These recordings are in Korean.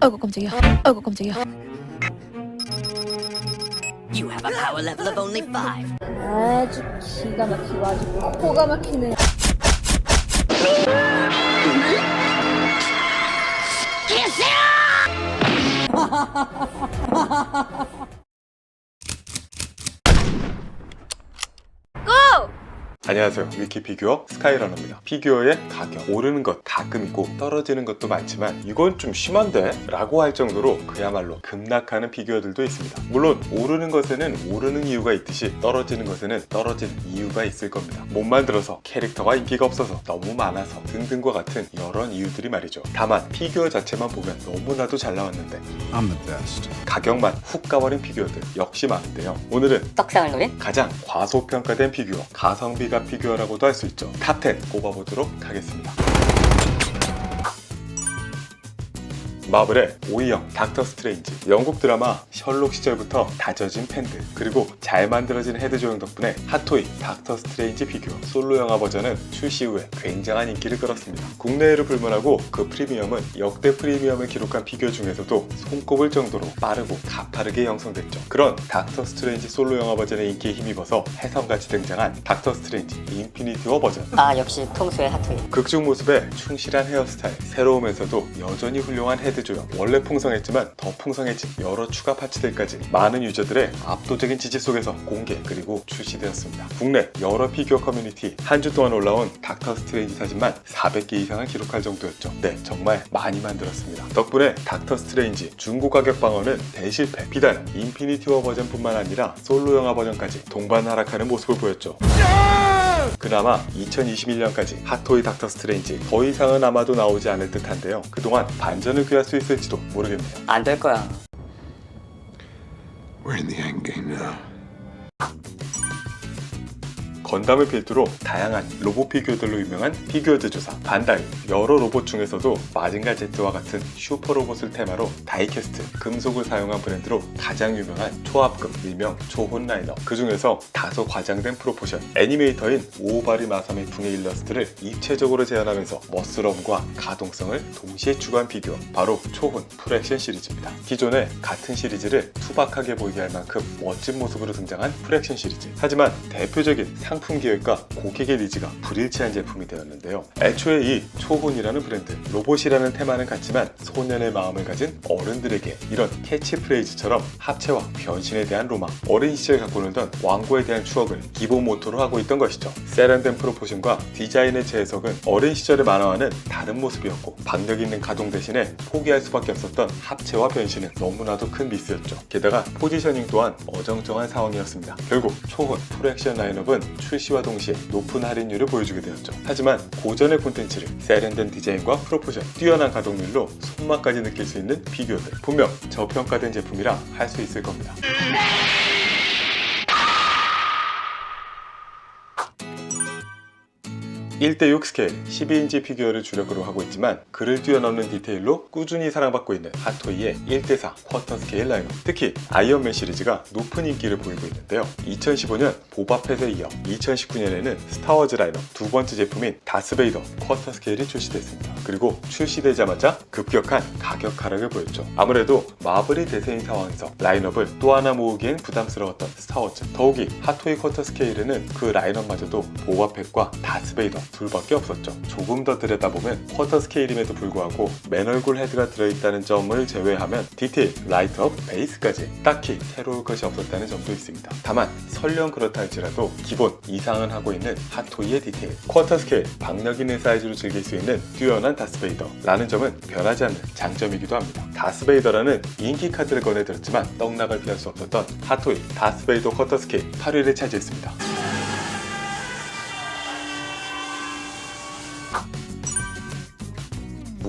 아이고 깜짝이야. 아이고 깜짝이야. You have a power level of only five. 아주 기가 막히고 아주 코가 막히는 안녕하세요. 위키 피규어 스카이러너입니다. 피규어의 가격, 오르는 것 가끔 있고 떨어지는 것도 많지만 이건 좀 심한데? 라고 할 정도로 그야말로 급락하는 피규어들도 있습니다. 물론 오르는 것에는 오르는 이유가 있듯이 떨어지는 것에는 떨어지는 이유가 있을 겁니다. 몸만 들어서 캐릭터가 인기가 없어서 너무 많아서 등등과 같은 여러 이유들이 말이죠. 다만 피규어 자체만 보면 너무나도 잘 나왔는데 I'm the best. 가격만 훅 가버린 피규어들 역시 많은데요. 오늘은 떡상을 노린? 가장 과소평가된 피규어, 가성비가 피규어라고도 할 수 있죠. 탑10 꼽아보도록 하겠습니다. 마블의 오이형 닥터 스트레인지. 영국 드라마 셜록 시절부터 다져진 팬들. 그리고 잘 만들어진 헤드 조형 덕분에 핫토이 닥터 스트레인지 피규어 솔로 영화 버전은 출시 후에 굉장한 인기를 끌었습니다. 국내에로 불문하고 그 프리미엄은 역대 프리미엄을 기록한 피규어 중에서도 손꼽을 정도로 빠르고 가파르게 형성됐죠. 그런 닥터 스트레인지 솔로 영화 버전의 인기에 힘입어서 해성같이 등장한 닥터 스트레인지 인피니티 워 버전. 아 역시 통수의 핫토이. 극중 모습에 충실한 헤어스타일, 새로우면서도 여전히 훌륭한 헤드 조형. 원래 풍성했지만 더 풍성해진 여러 추가 파츠들까지 많은 유저들의 압도적인 지지 속에서 공개 그리고 출시되었습니다. 국내 여러 피규어 커뮤니티 한 주 동안 올라온 닥터 스트레인지 사진만 400개 이상을 기록할 정도였죠. 네, 정말 많이 만들었습니다. 덕분에 닥터 스트레인지 중고 가격 방어는 대실패. 비단 인피니티 워 버전뿐만 아니라 솔로 영화 버전까지 동반 하락하는 모습을 보였죠. 그나마 2021년까지 핫토이 닥터 스트레인지 더 이상은 아마도 나오지 않을 듯한데요. 그동안 반전을 귀할 수 있을지도 모르겠네요. 안 될 거야. We're in the end game now. 건담을 필두로 다양한 로봇 피규어들로 유명한 피규어 제조사 반다이 여러 로봇 중에서도 마징가 제트와 같은 슈퍼 로봇을 테마로 다이캐스트 금속을 사용한 브랜드로 가장 유명한 초합금 일명 초혼 라이너. 그 중에서 다소 과장된 프로포션 애니메이터인 오바리 마사미 풍의 일러스트를 입체적으로 재현하면서 멋스러움과 가동성을 동시에 추구한 피규어 바로 초혼 풀액션 시리즈입니다. 기존에 같은 시리즈를 투박하게 보이게 할 만큼 멋진 모습으로 등장한 풀액션 시리즈. 하지만 대표적인 상품 기획과 고객의 니즈가 불일치한 제품이 되었는데요. 애초에 이 초혼이라는 브랜드, 로봇이라는 테마는 같지만 소년의 마음을 가진 어른들에게 이런 캐치프레이즈처럼 합체와 변신에 대한 로망, 어린 시절 갖고 놀던 왕고에 대한 추억을 기본 모토로 하고 있던 것이죠. 세련된 프로포션과 디자인의 재해석은 어린 시절의 만화와는 다른 모습이었고 박력 있는 가동 대신에 포기할 수밖에 없었던 합체와 변신은 너무나도 큰 미스였죠. 게다가 포지셔닝 또한 어정쩡한 상황이었습니다. 결국 초혼 풀액션 라인업은 출시와 동시에 높은 할인율을 보여주게 되었죠. 하지만 고전의 콘텐츠를 세련된 디자인과 프로포션, 뛰어난 가동률로 손맛까지 느낄 수 있는 비교들 분명 저평가된 제품이라 할 수 있을 겁니다. 1대6 스케일 12인치 피규어를 주력으로 하고 있지만 그를 뛰어넘는 디테일로 꾸준히 사랑받고 있는 핫토이의 1대4 쿼터 스케일 라인업. 특히 아이언맨 시리즈가 높은 인기를 보이고 있는데요. 2015년 보바펫에 이어 2019년에는 스타워즈 라인업 두 번째 제품인 다스베이더 쿼터 스케일이 출시됐습니다. 그리고 출시되자마자 급격한 가격 하락을 보였죠. 아무래도 마블이 대세인 상황에서 라인업을 또 하나 모으기엔 부담스러웠던 스타워즈. 더욱이 핫토이 쿼터 스케일에는 그 라인업마저도 보바펫과 다스베이더 둘밖에 없었죠. 조금 더 들여다보면 쿼터 스케일임에도 불구하고 맨얼굴 헤드가 들어있다는 점을 제외하면 디테일, 라이트업, 베이스까지 딱히 새로울 것이 없었다는 점도 있습니다. 다만 설령 그렇다 할지라도 기본 이상은 하고 있는 핫토이의 디테일, 쿼터 스케일, 박력 있는 사이즈로 즐길 수 있는 뛰어난 다스베이더라는 점은 변하지 않는 장점이기도 합니다. 다스베이더라는 인기 카드를 꺼내들었지만 떡락을 피할 수 없었던 핫토이 다스베이더 쿼터 스케일 8위를 차지했습니다.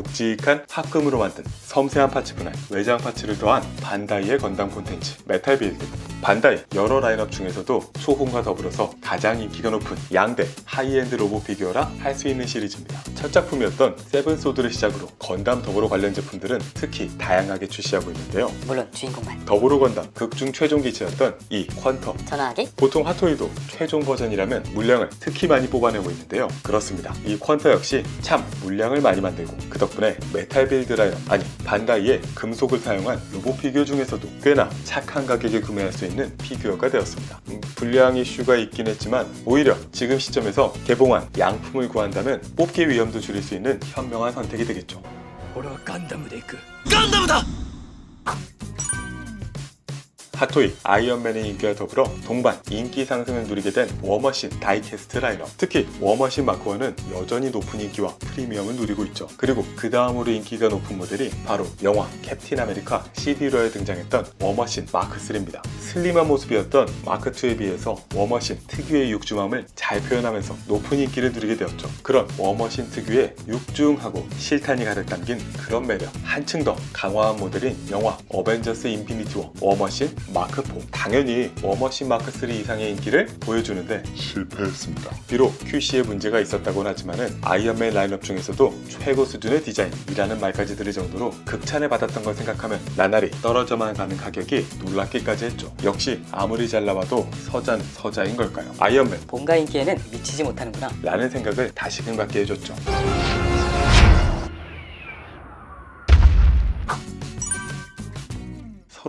묵직한 합금으로 만든 섬세한 파츠 분할, 외장 파츠를 더한 반다이의 건담 콘텐츠 메탈 빌드. 반다이 여러 라인업 중에서도 소혼과 더불어서 가장 인기가 높은 양대 하이엔드 로봇 피규어라 할 수 있는 시리즈입니다. 첫 작품이었던 세븐 소드를 시작으로 건담 더불어 관련 제품들은 특히 다양하게 출시하고 있는데요. 물론 주인공만. 더불어 건담 극중 최종 기체였던 이 퀀텀 전화하기? 보통 핫토이도 최종 버전이라면 물량을 특히 많이 뽑아내고 있는데요. 그렇습니다. 이 퀀터 역시 참 물량을 많이 만들고 그 덕분에 메탈 빌드 라인업 아니 반다이의 금속을 사용한 로봇 피규어 중에서도 꽤나 착한 가격에 구매할 수 있는 피규어가 되었습니다. 음, 불량 이슈가 있긴 했지만 오히려 지금 시점에서 개봉한 양품을 구한다면 뽑기 위험도 줄일 수 있는 현명한 선택이 되겠죠. 俺はガンダムで行く 핫토이 아이언맨의 인기와 더불어 동반 인기 상승을 누리게 된 워머신 다이캐스트 라인업. 특히 워머신 마크1은 여전히 높은 인기와 프리미엄을 누리고 있죠. 그리고 그 다음으로 인기가 높은 모델이 바로 영화 캡틴 아메리카 CD로에 등장했던 워머신 마크3입니다. 슬림한 모습이었던 마크2에 비해서 워머신 특유의 육중함을 잘 표현하면서 높은 인기를 누리게 되었죠. 그런 워머신 특유의 육중하고 실탄이 가득 담긴 그런 매력. 한층 더 강화한 모델인 영화 어벤져스 인피니티 워 워머신 마크4 당연히 워머신 마크3 이상의 인기를 보여주는데 실패했습니다. 비록 QC에 문제가 있었다고는 하지만은 아이언맨 라인업 중에서도 최고 수준의 디자인이라는 말까지 들을 정도로 극찬을 받았던 걸 생각하면 나날이 떨어져만 가는 가격이 놀랍기까지 했죠. 역시 아무리 잘 나와도 서잔 서자인 걸까요? 아이언맨 본가 인기에는 미치지 못하는구나. 라는 생각을 다시금 갖게 해줬죠.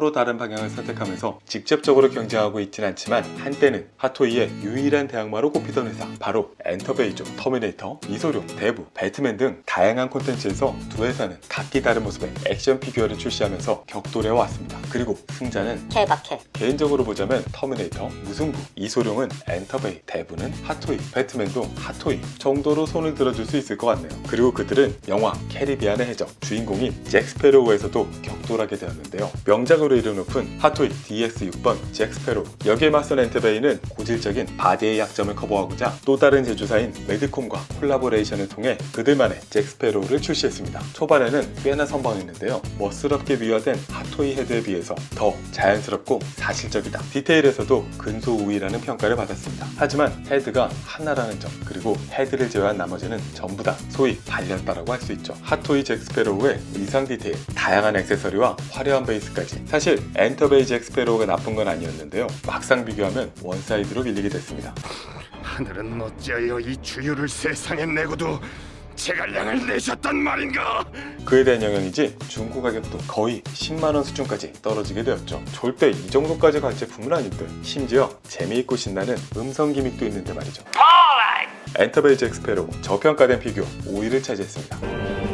서로 다른 방향을 선택하면서 직접적으로 경쟁하고 있진 않지만 한때는 핫토이의 유일한 대항마로 꼽히던 회사 바로 엔터베이죠 터미네이터, 이소룡, 대부, 배트맨 등 다양한 콘텐츠에서 두 회사는 각기 다른 모습의 액션 피규어를 출시하면서 격돌해 왔습니다. 그리고 승자는 케바케. 개인적으로 보자면 터미네이터, 무승부, 이소룡은 엔터베이, 대부는 핫토이, 배트맨도 핫토이 정도로 손을 들어줄 수 있을 것 같네요. 그리고 그들은 영화 캐리비안의 해적 주인공인 잭 스페로우에서도 격돌하게 되었는데요. 명작으로 이름 높은 핫토이 DS6번 잭 스페로우 여기에 맞선 엔터베이는 고질적인 바디의 약점을 커버하고자 또 다른 제조사인 매드콤과 콜라보레이션을 통해 그들만의 잭 스페로우를 출시했습니다. 초반에는 꽤나 선방했는데요. 멋스럽게 미화된 핫토이 헤드에 비해서 더 자연스럽고 사실적이다. 디테일에서도 근소 우위라는 평가를 받았습니다. 하지만 헤드가 하나라는 점 그리고 헤드를 제외한 나머지는 전부 다 소위 발렸다라고 할 수 있죠. 핫토이 잭스페로우의 의상 디테일, 다양한 액세서리와 화려한 베이스까지 사실 엔터베이 잭스페로우가 나쁜 건 아니었는데요. 막상 비교하면 원사이드로 밀리게 됐습니다. 하늘은 어찌하여 이 주유를 세상에 내고도 제갈량을 내셨단 말인가? 그에 대한 영향이지 중고 가격도 거의 10만 원 수준까지 떨어지게 되었죠. 절대 이 정도까지 갈 제품은 아닌데 심지어 재미있고 신나는 음성 기믹도 있는데 말이죠. 엔터베이 잭스페로 저평가된 피규어 5위를 차지했습니다.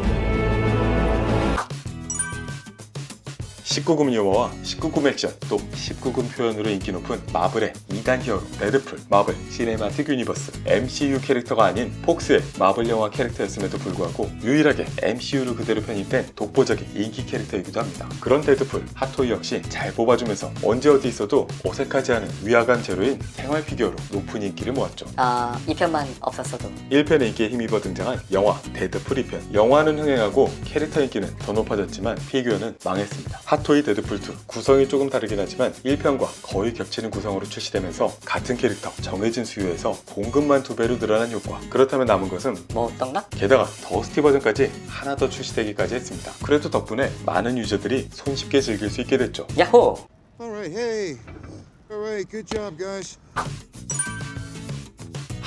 19금 유머와 19금 액션 또 19금 표현으로 인기 높은 마블의 2단 히어로 데드풀 마블 시네마틱 유니버스 MCU 캐릭터가 아닌 폭스의 마블 영화 캐릭터였음에도 불구하고 유일하게 MCU로 그대로 편입된 독보적인 인기 캐릭터이기도 합니다. 그런 데드풀 핫토이 역시 잘 뽑아주면서 언제 어디 있어도 어색하지 않은 위화감 제로인 생활 피규어로 높은 인기를 모았죠. 아, 이 편만 없었어도. 1편의 인기에 힘입어 등장한 영화 데드풀 2편 영화는 흥행하고 캐릭터 인기는 더 높아졌지만 피규어는 망했습니다 핫 토이 데드풀 2 구성이 조금 다르긴 하지만 1편과 거의 겹치는 구성으로 출시되면서 같은 캐릭터 정해진 수요에서 공급만 두 배로 늘어난 효과 그렇다면 남은 것은 뭐 어떤가? 게다가 더스티 버전까지 하나 더 출시되기까지 했습니다 그래도 덕분에 많은 유저들이 손쉽게 즐길 수 있게 됐죠 야호! All right, hey. All right, good job, guys.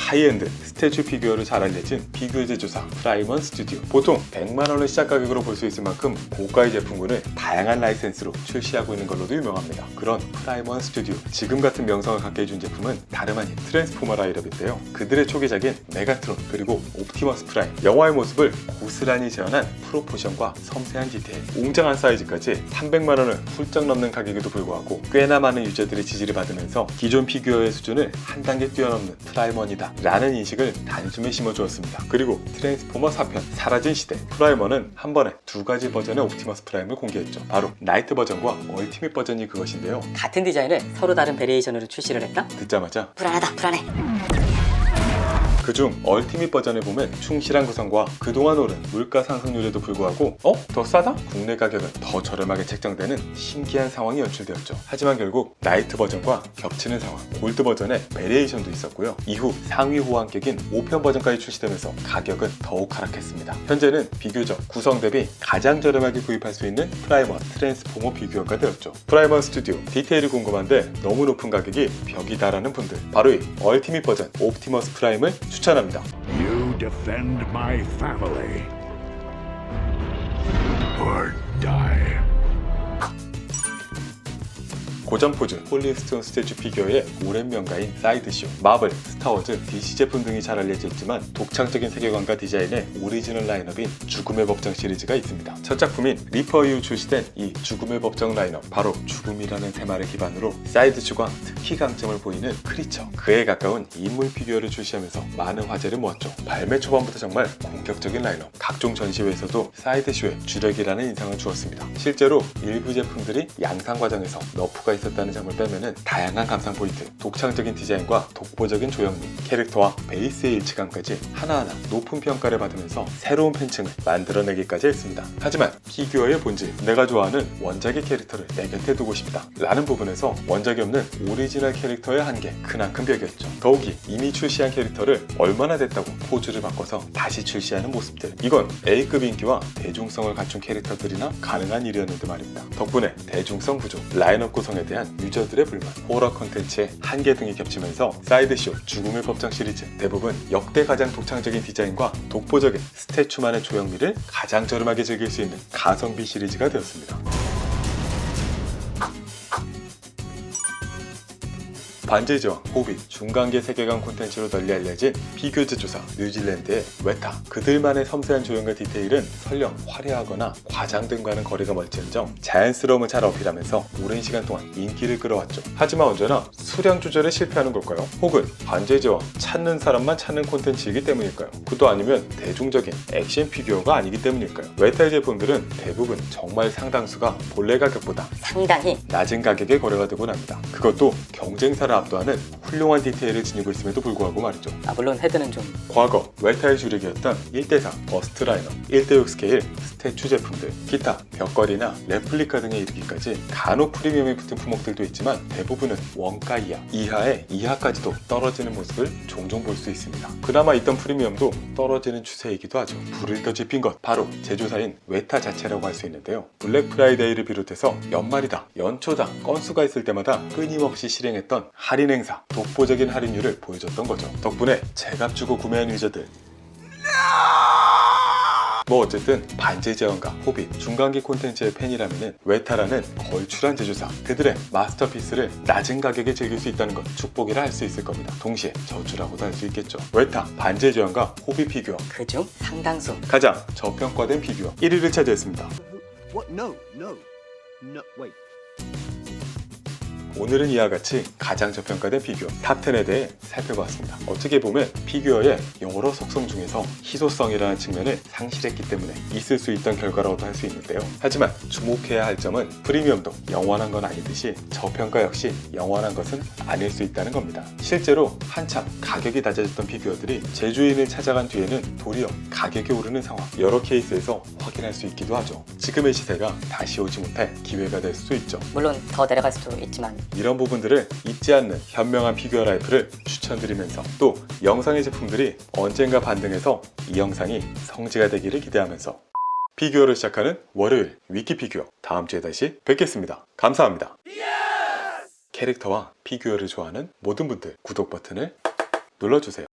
하이엔드 스태츄 피규어를 잘 알려진 피규어 제조사 프라이먼 스튜디오. 보통 100만원을 시작 가격으로 볼 수 있을 만큼 고가의 제품군을 다양한 라이센스로 출시하고 있는 걸로도 유명합니다. 그런 프라이먼 스튜디오. 지금 같은 명성을 갖게 해준 제품은 다름 아닌 트랜스포머 라인업인데요. 그들의 초기작인 메가트론 그리고 옵티머스 프라임. 영화의 모습을 고스란히 재현한 프로포션과 섬세한 디테일 웅장한 사이즈까지 300만원을 훌쩍 넘는 가격에도 불구하고 꽤나 많은 유저들의 지지를 받으면서 기존 피규어의 수준을 한 단계 뛰어넘는 프라이먼이다 라는 인식을 단숨에 심어주었습니다. 그리고 트랜스포머 4편 사라진 시대 프라이머는 한 번에 두 가지 버전의 옵티머스 프라임을 공개했죠. 바로 나이트 버전과 얼티밋 버전이 그것인데요. 같은 디자인을 서로 다른 베리에이션으로 출시를 했다? 듣자마자 불안하다, 불안해. 그중 얼티밋 버전을 보면 충실한 구성과 그동안 오른 물가 상승률에도 불구하고 어? 더 싸다? 국내 가격은 더 저렴하게 책정되는 신기한 상황이 연출되었죠. 하지만 결국 나이트 버전과 겹치는 상황, 골드 버전에 베리에이션도 있었고요. 이후 상위 호환격인 5편 버전까지 출시되면서 가격은 더욱 하락했습니다. 현재는 비교적 구성 대비 가장 저렴하게 구입할 수 있는 프라이머 트랜스포머 비교가 되었죠. 프라이머 스튜디오 디테일이 궁금한데 너무 높은 가격이 벽이다라는 분들 바로 이 얼티밋 버전 옵티머스 프라임을 추천 합니다. You defend my family. Or die. 고전 포즈, 홀리스톤 스태츄 피규어의 오랜 명가인 사이드쇼, 마블, 스타워즈, DC 제품 등이 잘 알려져 있지만 독창적인 세계관과 디자인의 오리지널 라인업인 죽음의 법정 시리즈가 있습니다. 첫 작품인 리퍼 이후 출시된 이 죽음의 법정 라인업, 바로 죽음이라는 테마를 기반으로 사이드쇼가 특히 강점을 보이는 크리처, 그에 가까운 인물 피규어를 출시하면서 많은 화제를 모았죠. 발매 초반부터 정말 공격적인 라인업, 각종 전시회에서도 사이드쇼의 주력이라는 인상을 주었습니다. 실제로 일부 제품들이 양상 과정에서 너프가 있었다는 점을 빼면은 다양한 감상 포인트, 독창적인 디자인과 독보적인 조형미, 캐릭터와 베이스의 일치감까지 하나하나 높은 평가를 받으면서 새로운 팬층을 만들어내기까지 했습니다. 하지만 피규어의 본질, 내가 좋아하는 원작의 캐릭터를 내 곁에 두고 싶다 라는 부분에서 원작이 없는 오리지널 캐릭터의 한계, 크나큰 벽이었죠. 더욱이 이미 출시한 캐릭터를 얼마나 됐다고 포즈를 바꿔서 다시 출시하는 모습들. 이건 A급 인기와 대중성을 갖춘 캐릭터들이나 가능한 일이었는데 말입니다. 덕분에 대중성 부족, 라인업 구성에 대한 유저들의 불만, 호러 컨텐츠의 한계 등이 겹치면서 사이드쇼, 죽음의 법정 시리즈 대부분 역대 가장 독창적인 디자인과 독보적인 스태츄만의 조형미를 가장 저렴하게 즐길 수 있는 가성비 시리즈가 되었습니다. 반제지와 호빗, 중간계 세계관 콘텐츠로 널리 알려진 피규어 제조사 뉴질랜드의 웨타 그들만의 섬세한 조형과 디테일은 설령 화려하거나 과장됨과는 거리가 멀지언정 자연스러움을 잘 어필하면서 오랜 시간 동안 인기를 끌어왔죠 하지만 언제나 수량 조절에 실패하는 걸까요? 혹은 반제지와 찾는 사람만 찾는 콘텐츠이기 때문일까요? 그도 아니면 대중적인 액션 피규어가 아니기 때문일까요? 웨타의 제품들은 대부분 정말 상당수가 본래 가격보다 상당히 낮은 가격에 거래가 되곤 합니다. 그것도 경쟁사를 압도하는 훌륭한 디테일을 지니고 있음에도 불구하고 말이죠. 아, 물론 헤드는 좀 과거 웨타의 주력이었던 1대4 버스트 라이너, 1대6 스케일 스태츄 제품들, 기타 벽걸이나 레플리카 등에 이르기까지 간혹 프리미엄이 붙은 품목들도 있지만 대부분은 원가 이하, 이하의 이하까지도 떨어지는 모습을 종종 볼 수 있습니다. 그나마 있던 프리미엄도 떨어지는 추세이기도 하죠. 불을 더 지핀 것 바로 제조사인 웨타 자체라고 할 수 있는데요. 블랙 프라이데이를 비롯해서 연말이다, 연초다, 건수가 있을 때마다 끊임없이 실행했던 할인 행사, 독보적인 할인율을 보여줬던 거죠. 덕분에 제값 주고 구매한 유저들 뭐 어쨌든 반제 제왕과 호빗, 중간기 콘텐츠의 팬이라면 웨타라는 걸출한 제조사 그들의 마스터피스를 낮은 가격에 즐길 수 있다는 건 축복이라 할 수 있을 겁니다. 동시에 저주라고도 할 수 있겠죠. 웨타, 반제 제왕과 호빗 피규어 그중 상당수 가장 저평가된 피규어 1위를 차지했습니다. What? No, no, no. Wait. 오늘은 이와 같이 가장 저평가된 피규어 탑10에 대해 살펴봤습니다. 어떻게 보면 피규어의 여러 속성 중에서 희소성이라는 측면을 상실했기 때문에 있을 수 있던 결과라고도 할 수 있는데요. 하지만 주목해야 할 점은 프리미엄도 영원한 건 아니듯이 저평가 역시 영원한 것은 아닐 수 있다는 겁니다. 실제로 한참 가격이 낮아졌던 피규어들이 제주인을 찾아간 뒤에는 도리어 가격이 오르는 상황 여러 케이스에서 확인할 수 있기도 하죠. 지금의 시세가 다시 오지 못할 기회가 될 수도 있죠. 물론 더 내려갈 수도 있지만 이런 부분들을 잊지 않는 현명한 피규어 라이프를 추천드리면서 또 영상의 제품들이 언젠가 반등해서 이 영상이 성지가 되기를 기대하면서 피규어를 시작하는 월요일 위키 피규어 다음 주에 다시 뵙겠습니다. 감사합니다. 캐릭터와 피규어를 좋아하는 모든 분들 구독 버튼을 눌러주세요.